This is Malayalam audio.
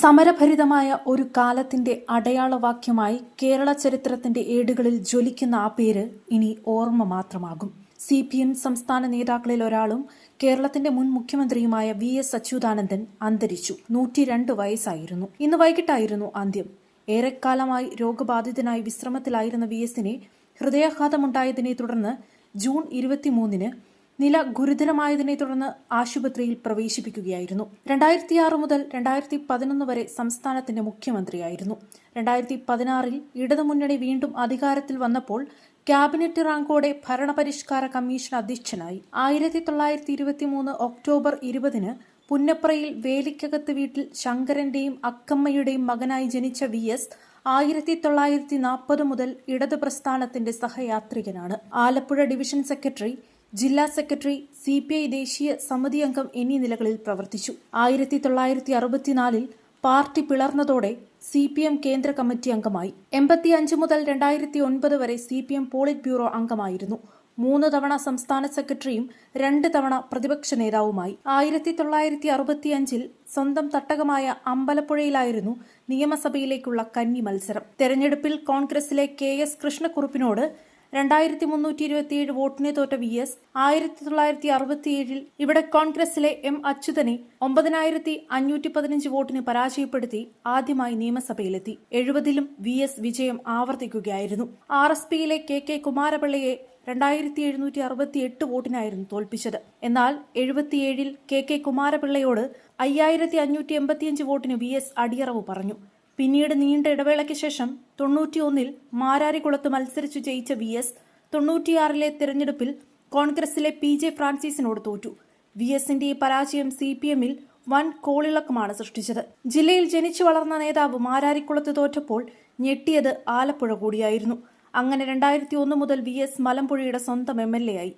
സമരഭരിതമായ ഒരു കാലത്തിന്റെ അടയാളവാക്യമായി കേരള ചരിത്രത്തിന്റെ ഏടുകളിൽ ജ്വലിക്കുന്ന ആ പേര് ഇനി ഓർമ്മ മാത്രമാകും. സി പി എം സംസ്ഥാന നേതാക്കളിൽ ഒരാളും കേരളത്തിന്റെ മുൻ മുഖ്യമന്ത്രിയുമായ വി എസ് അച്യുതാനന്ദൻ അന്തരിച്ചു. നൂറ്റിരണ്ട് വയസ്സായിരുന്നു. ഇന്ന് വൈകിട്ടായിരുന്നു അന്ത്യം. ഏറെക്കാലമായി രോഗബാധിതനായി വിശ്രമത്തിലായിരുന്ന വി എസിനെ ഹൃദയാഘാതമുണ്ടായതിനെ തുടർന്ന് ജൂൺ ഇരുപത്തിമൂന്നിന് നില ഗുരുതരമായതിനെ തുടർന്ന് ആശുപത്രിയിൽ പ്രവേശിപ്പിക്കുകയായിരുന്നു. രണ്ടായിരത്തി ആറ് മുതൽ രണ്ടായിരത്തി പതിനൊന്ന് വരെ സംസ്ഥാനത്തിന്റെ മുഖ്യമന്ത്രിയായിരുന്നു. രണ്ടായിരത്തി പതിനാറിൽ ഇടതുമുന്നണി വീണ്ടും അധികാരത്തിൽ വന്നപ്പോൾ ക്യാബിനറ്റ് റാങ്കോടെ ഭരണപരിഷ്കാര കമ്മീഷൻ അധ്യക്ഷനായി. ആയിരത്തി തൊള്ളായിരത്തി ഇരുപത്തി മൂന്ന് ഒക്ടോബർ ഇരുപതിന് പുന്നപ്രയിൽ വേലിക്കകത്ത് വീട്ടിൽ ശങ്കരന്റെയും അക്കമ്മയുടെയും മകനായി ജനിച്ച വി എസ് ആയിരത്തി തൊള്ളായിരത്തി നാൽപ്പത് മുതൽ ഇടത് പ്രസ്ഥാനത്തിന്റെ സഹയാത്രികനാണ്. ആലപ്പുഴ ഡിവിഷൻ സെക്രട്ടറി ജില്ലാ സെക്രട്ടറി സി പി ഐ ദേശീയ സമിതി അംഗം എന്നീ നിലകളിൽ പ്രവർത്തിച്ചു. ആയിരത്തി തൊള്ളായിരത്തി അറുപത്തിനാലിൽ പാർട്ടി പിളർന്നതോടെ സി പി എം കേന്ദ്ര കമ്മിറ്റി അംഗമായി. എൺപത്തിയഞ്ച് മുതൽ രണ്ടായിരത്തി ഒൻപത് വരെ C P M polit bureau അംഗമായിരുന്നു. മൂന്ന് തവണ സംസ്ഥാന സെക്രട്ടറിയും രണ്ട് തവണ പ്രതിപക്ഷ നേതാവുമായി. ആയിരത്തി തൊള്ളായിരത്തി അറുപത്തിയഞ്ചിൽ സ്വന്തം തട്ടകമായ അമ്പലപ്പുഴയിലായിരുന്നു നിയമസഭയിലേക്കുള്ള കന്നി മത്സരം. തെരഞ്ഞെടുപ്പിൽ കോൺഗ്രസിലെ കെ എസ് കൃഷ്ണക്കുറുപ്പിനോട് രണ്ടായിരത്തി മുന്നൂറ്റി ഇരുപത്തിയേഴ് വോട്ടിനെ തോറ്റ വി എസ് ആയിരത്തി തൊള്ളായിരത്തി അറുപത്തിയേഴിൽ ഇവിടെ കോൺഗ്രസിലെ എം അച്യുതനെ ഒമ്പതിനായിരത്തി അഞ്ഞൂറ്റി പതിനഞ്ച് വോട്ടിന് പരാജയപ്പെടുത്തി ആദ്യമായി നിയമസഭയിലെത്തി. എഴുപതിലും വി എസ് വിജയം ആവർത്തിക്കുകയായിരുന്നു. ആർ എസ് പിയിലെ കെ കെ കുമാരപിള്ളയെ രണ്ടായിരത്തി എഴുന്നൂറ്റി അറുപത്തി എട്ട് വോട്ടിനായിരുന്നു തോൽപ്പിച്ചത്. എന്നാൽ എഴുപത്തിയേഴിൽ കെ കെ കുമാരപിള്ളയോട് അയ്യായിരത്തി അഞ്ഞൂറ്റി എൺപത്തിയഞ്ച് വോട്ടിന് വി എസ് അടിയറവ് പറഞ്ഞു. പിന്നീട് നീണ്ട ഇടവേളയ്ക്ക് ശേഷം തൊണ്ണൂറ്റിയൊന്നിൽ മാരാരിക്കുളത്ത് മത്സരിച്ചു ജയിച്ച വി എസ് തൊണ്ണൂറ്റിയാറിലെ തിരഞ്ഞെടുപ്പിൽ കോൺഗ്രസിലെ പി ജെ ഫ്രാൻസിസിനോട് തോറ്റു. വി എസിന്റെ ഈ പരാജയം സി പി എമ്മിൽ വൻ കോളിളക്കമാണ് സൃഷ്ടിച്ചത്. ജില്ലയിൽ ജനിച്ചു വളർന്ന നേതാവ് മാരാരിക്കുളത്ത് തോറ്റപ്പോൾ ഞെട്ടിയത് ആലപ്പുഴ കൂടിയായിരുന്നു. അങ്ങനെ രണ്ടായിരത്തി ഒന്ന് മുതൽ വി എസ് മലമ്പുഴയുടെ സ്വന്തം എം എൽ എ ആയി.